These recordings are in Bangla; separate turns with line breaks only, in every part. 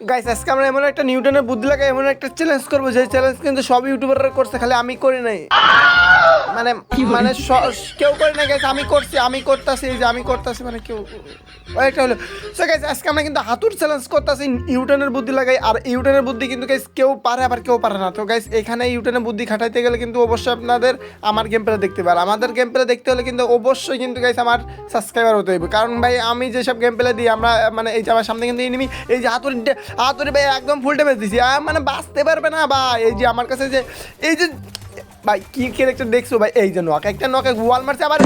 গাইস আজকে আমরা এমন একটা নিউটনের বুদ্ধি লাগে এমন একটা চ্যালেঞ্জ করব, যে চ্যালেঞ্জ কিন্তু সব ইউটিউবাররা করছে, খালি আমি করি নাই। মানে মানে কেউ করে না গেছে আমি করছি আমি করতেছি এই যে আমি করতেছি মানে কেউ একটা হলো। সো গাইস আজকে আমরা কিন্তু হাতুর চ্যালেঞ্জ করতেছি ইউটনের বুদ্ধি লাগাই আর ইউটনের বুদ্ধি কিন্তু গাইস কেউ পারে আবার কেউ পারে না। তো গাইস এখানে ইউটনের বুদ্ধি খাটাইতে গেলে কিন্তু অবশ্যই আপনাদের আমার গেম প্লে দেখতে পারে আমাদের গেম প্লে দেখতে হলে কিন্তু অবশ্যই কিন্তু গাইস আমার সাবস্ক্রাইবার হতে হবে কারণ ভাই আমি যেসব গেম প্লে দিই আমরা মানে এই যে আমার সামনে কিন্তু এনিমি এই যে হাতুড়ি হাতুড়ি ভাই একদম ফুল ড্যামেজ দিছি। মানে বাঁচতে পারবে না ভাই। এই যে আমার কাছে যে এই যে ভাই কি ক্যারেক্টার দেখছ ভাই? এই যে নক একটা নকে গোয়াল মারছে আবার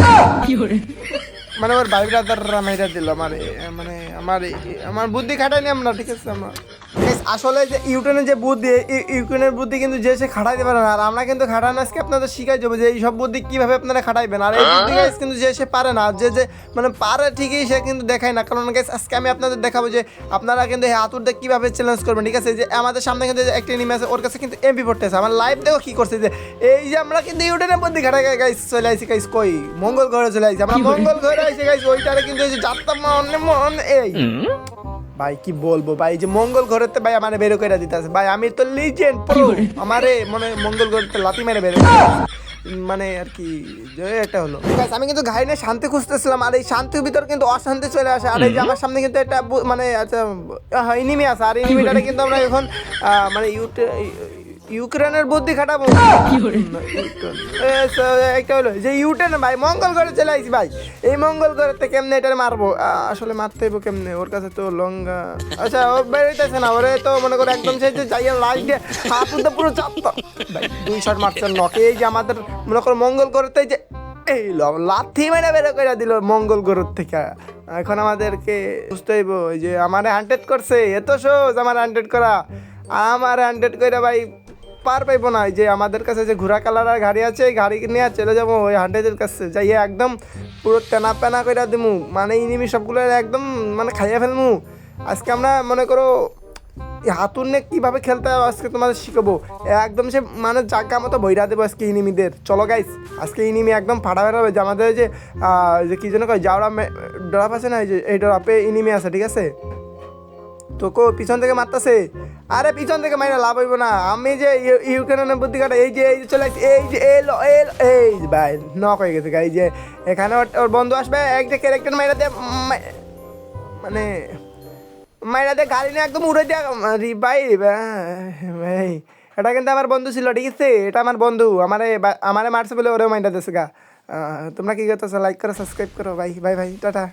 মানে আমার ভাই ব্রাদাররা মেয়েটা দিল আমার মানে আমার আমার বুদ্ধি খাটাইনি আমরা ঠিক আছে আমরা। আসলে যে ইউটনের যে বুদ্ধি ইউক্রেনের বুদ্ধি কিন্তু যে সে খাটাইতে পারে না। আর আমরা কিন্তু খাটানো আজকে আপনাদের শিখাই যাব যে এই সব বুদ্ধি কীভাবে আপনারা খাটাইবেন। আর এই বুদ্ধি guys কিন্তু যে সে পারে না যে যে মানে পারে ঠিকই সে কিন্তু দেখায় না। কারণ guys আজকে আমি আপনাদের দেখাবো যে আপনারা কিন্তু এই হাতুর দিয়ে কীভাবে চ্যালেঞ্জ করবেন ঠিক আছে? যে আমাদের সামনে কিন্তু একটা এনিমি আছে ওর কাছে কিন্তু এমপি পড়তে আছে। আমার লাইভ দেখো কি করছে যে এই যে আমরা কিন্তু ইউটনের বুদ্ধি খাটাই গাইস চলে আইছি গাইস কই? মঙ্গল ঘরে চলে আইছি। আমরা মঙ্গল ঘরে আইছি গাইস ওইটারে কিন্তু এই যে যাত্রা মনে মন এই। ভাই কি বলব? ভাই যে মঙ্গল ঘরেতে ভাই আমার বেরো করে দিতে আছে ভাই আমি তো লিজেন্ড প্রো। আমারে মনে মঙ্গল ঘরেতে লাতি মেরে বেরো মানে আর কি জয় এটা হলো। আমি কিন্তু ঘাই নিয়ে শান্তি খুঁজতেছিলাম আর এই শান্তির ভিতর কিন্তু অশান্তি চলে আসে। আর এই যে আমার সামনে কিন্তু একটা মানে আচ্ছা ইনিমি আছে। আর ইনিমিটারে কিন্তু আমরা এখন আহ, মানে ইউটে- ইউক্রেনের বুদ্ধি খাটাবো একটা হলো? যে ইউটেন ভাই মঙ্গল ঘরে চলে আইছি ভাই। এই মঙ্গল ঘরেতে কেমনে এটা মারবো? আসলে মারতে হইব কেমনে? ওর কাছে তো লঙ্গা। আচ্ছা ও বেরোইতেছে না ওরে তো মনে করো একদম সেই যে যাইয়া লাইট দিয়ে হাত উঠে পুরো চাপতো। দুই শট মারছে নকে এই যে আমাদের মনে করো মঙ্গল ঘরেতে যে এই ল- লাথি মেরে বের করে দিল মঙ্গল গ্রহ থেকে। এখন আমাদেরকে বুঝতে হইব যে আমার হান্ড্রেড করছে এত সহজ আমার হান্ড্রেড করা। আমার হান্ড্রেড করে ভাই পার পাইবো না। যে আমাদের কাছে যে ঘোরা কালার গাড়ি আছে, এই গাড়ি নিয়ে চলে যাব ওই হান্ড্রেডের কাছে। যাইয়ে একদম পুরো তেনা পেনা করে দিমু। মানে ইনিমি সবগুলো একদম মানে খাইয়া ফেলমু। আজকে আমরা মনে করো হাতুর নিয়ে কীভাবে খেলতে হবে আজকে তোমাদের শিখাবো। একদম সে মানে জায়গা মতো বইরা দেবো আজকে ইনিমিদের। চলো গাইস আজকে ইনিমি একদম ফাটা বেরোবে যে আমাদের যে যে কি যেন কয় যাওয়া ড্রপ আছে না, এই যে, এই ড্রপে ইনিমি আছে, ঠিক আছে? তো কো পিছন থেকে মারতাছে। আরে পিছন থেকে মাইরা লাভ হইব না। আমি যে ইউ- ইউক্রেনের বুদ্ধি কাটা, এই যে এই যে চলে এই যে, এই লো, এই এই ভাই নক হয়ে গেছে এই যে, এখানে ওর- বন্ধু আসবে, এক যে ক্যারেক্টার মাইরা দে মানে মাইরা দিয়ে গাড়ি নিয়ে একদম উড়ে দিয়ে রি ভাই ভাই, এটা কিন্তু আমার বন্ধু ছিল, ঠিক আছে? এটা আমার বন্ধু, আমারে আমারে মারছে বলে ওরে মাইরা দিয়েছে গা। তোমরা কি করতেছো? লাইক করো সাবস্ক্রাইব করো, ভাই ভাই ভাই, টাটা।